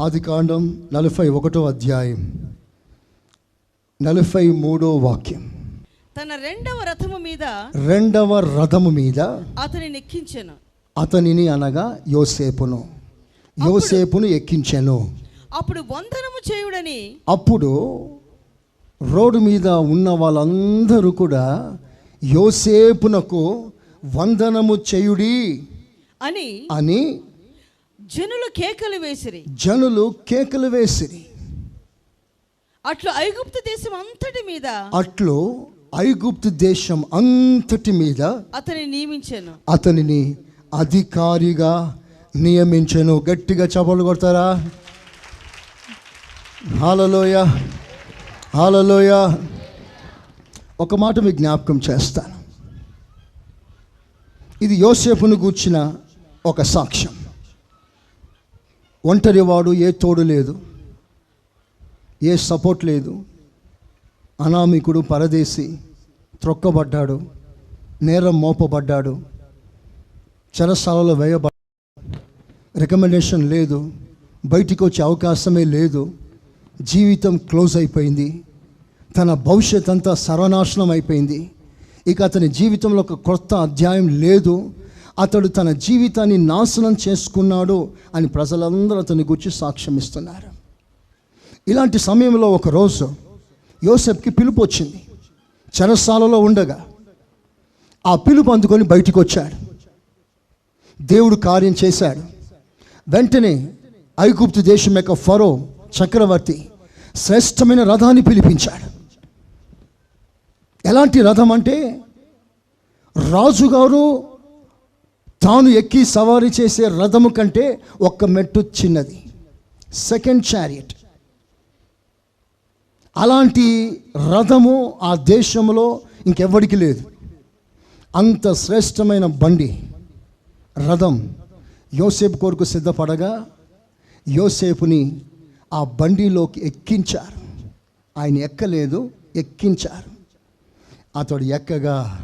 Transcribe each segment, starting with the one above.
ఆది కాండం నలభై ఒకటో అధ్యాయం నలభై మూడో వాక్యం. తన రెండవ రథము మీద రెండవ రథము మీద అతని నెక్కించెను. అతనిని అనగా యోసేపును. యోసేపును ఎక్కించెను. అప్పుడు వందనము చేయుడని అప్పుడు రోడ్డు మీద ఉన్న వాళ్ళందరూ కూడా యోసేపునకు వందనము చేయుడి అని అని జనులు కేకలు వేసిరి. జనులు కేకలు వేసిరి. అట్లు ఐగుప్తు దేశం అంతటి మీద అట్లు ఐగుప్తు దేశం అంతటి మీద అతని నియమించాను. అతనిని అధికారిగా నియమించెను. గట్టిగా చపలు కొడతారా? హాలలోయ హాలలోయ. ఒక మాట మీకు జ్ఞాపకం చేస్తాను. ఇది యోసేపును గూర్చిన ఒక సాక్ష్యం. ఒంటరివాడు ఏ తోడు లేదు ఏ సపోర్ట్ లేదు. అనామికుడు పరదేశి త్రొక్కబడ్డాడు నేరం మోపబడ్డాడు చెరసాలలో వేయబడ్డాడు రికమెండేషన్ లేదు బయటికి వచ్చే అవకాశమే లేదు జీవితం క్లోజ్ అయిపోయింది తన భవిష్యత్ అంతా సర్వనాశనం అయిపోయింది. ఇక అతని జీవితంలో ఒక కొత్త అధ్యాయం లేదు అతడు తన జీవితాన్ని నాశనం చేసుకున్నాడు అని ప్రజలందరూ అతని గురించి సాక్ష్యం ఇస్తున్నారు. ఇలాంటి సమయంలో ఒక రోజు యోసెఫ్కి పిలుపు వచ్చింది. చెరసాలలో ఉండగా ఆ పిలుపు అందుకొని బయటికి వచ్చాడు. దేవుడు కార్యం చేశాడు. వెంటనే ఐగుప్తు దేశం యొక్క ఫరో చక్రవర్తి శ్రేష్టమైన రథాన్ని పిలిపించాడు. ఎలాంటి రథం అంటే రాజుగారు తాను ఎక్కి సవారీ చేసే రథము కంటే ఒక్క మెట్టు చిన్నది. సెకండ్ చారియట్ అలాంటి రథము ఆ దేశంలో ఇంకెవ్వడికి లేదు. అంత శ్రేష్టమైన బండి రథం యోసేపు కొరకు సిద్ధపడగా యోసేపుని ఆ బండిలోకి ఎక్కించారు. ఆయన ఎక్కలేదు ఎక్కించారు. అతడు ఎక్కగా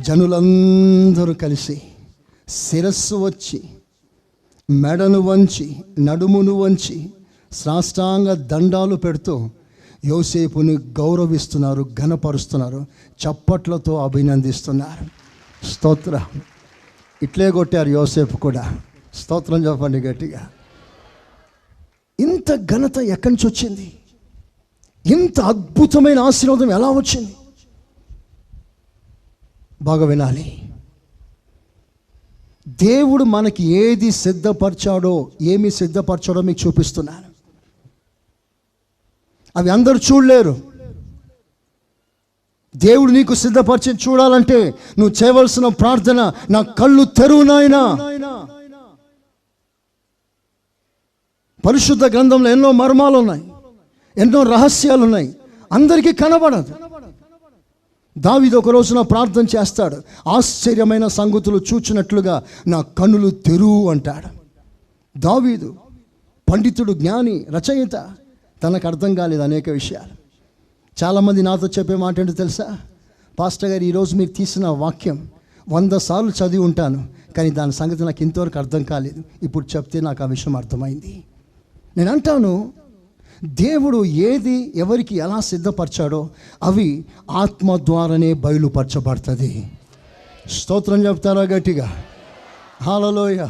జనులందరూ కలిసి శిరస్సు వచ్చి మెడను వంచి నడుమును వంచి సాష్టాంగ దండాలు పెడుతూ యోసేపుని గౌరవిస్తున్నారు ఘనపరుస్తున్నారు చప్పట్లతో అభినందిస్తున్నారు. స్తోత్ర. ఇట్లే కొట్టారు యోసేపు కూడా. స్తోత్రం చెప్పండి గట్టిగా. ఇంత ఘనత ఎక్కడి నుంచి వచ్చింది? ఇంత అద్భుతమైన ఆశీర్వాదం ఎలా వచ్చింది? బాగా వినాలి. దేవుడు మనకి ఏది సిద్ధపరచాడో ఏమి సిద్ధపరచాడో మీకు చూపిస్తున్నాను. అవి అందరూ చూడలేరు. దేవుడు నీకు సిద్ధపరిచి చూడాలంటే నువ్వు చేయవలసిన ప్రార్థన నా కళ్ళు తెరువు నాయనా. పరిశుద్ధ గ్రంథంలో ఎన్నో మర్మాలు ఉన్నాయి ఎన్నో రహస్యాలు ఉన్నాయి అందరికీ కనబడదు. దావిది ఒక రోజున ప్రార్థన చేస్తాడు. ఆశ్చర్యమైన సంగతులు చూచినట్లుగా నా కన్నులు తెరువు అంటాడు. దావీదు పండితుడు జ్ఞాని రచయిత తనకు అర్థం కాలేదు అనేక విషయాలు. చాలామంది నాతో చెప్పే మాట ఏంటో తెలుసా? పాస్టర్ గారు ఈరోజు మీరు తీసిన వాక్యం వంద సార్లు చదివి ఉంటాను కానీ దాని సంగతి నాకు ఇంతవరకు అర్థం కాలేదు. ఇప్పుడు చెప్తే నాకు ఆ విషయం అర్థమైంది. నేను అంటాను దేవుడు ఏది ఎవరికి ఎలా సిద్ధపరచాడో అవి ఆత్మ ద్వారానే బయలుపరచబడుతుంది. స్తోత్రం చెప్తారా గట్టిగా? హాలలోయ